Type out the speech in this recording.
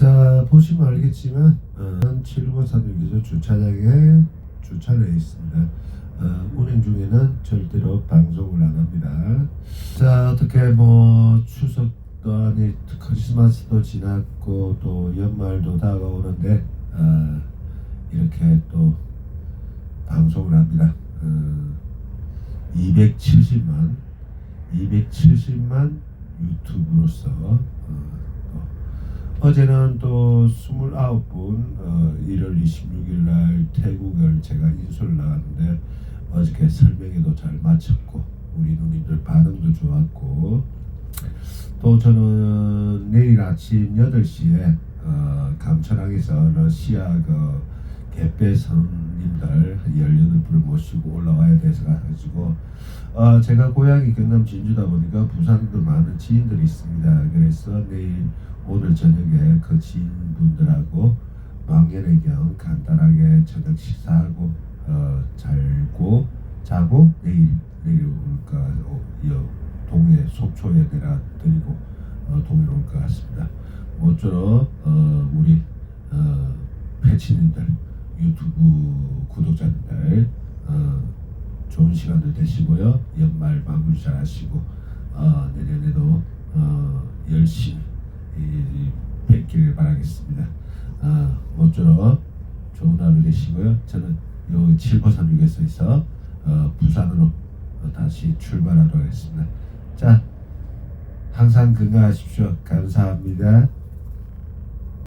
자 보시면 알겠지만 어, 753에서 주차장에 주차를 해 있습니다. 어, 운행 중에는 절대로 방송을 안 합니다. 자 어떻게 뭐 추석도 아니 크리스마스도 지났고 또 연말도 다가오는데 어, 이렇게 또 방송을 합니다. 어, 270만 270만 유튜브로서 어, 또 어제는 또 29분 어, 1월 26일 날 태국을 제가 인수를 나갔는데 어저께 설명회도 잘 마쳤고 우리 누님들 반응도 좋았고. 또 저는 내일 아침 8시에 어, 감천항에서 러시아 그 개배 성님들 18분을 모시고 올라와야 돼서 가지고 어, 제가 고향이 경남 진주다 보니까 부산도 많은 지인들이 있습니다. 그래서 내일 오늘 저녁에 그 지인분들하고 망연회경 간단하게 저녁 식사하고 어, 잘고 자고 내일 내려올까 어, 여 동해 속초에 내가 드리고 어, 동해로 올 것 같습니다. 모쪼록 어, 우리 어, 패치님들 유튜브 구독자님들 어, 좋은 시간들 되시고요. 연말 마무리 잘 하시고 어, 내년에도 어, 열심히 이, 뵙기를 바라겠습니다. 어, 모쪼록 좋은 하루 되시고요. 저는 요 7보삼육에서 어, 부산으로 어, 다시 출발하도록 하겠습니다. 자, 항상 건강하십시오. 감사합니다.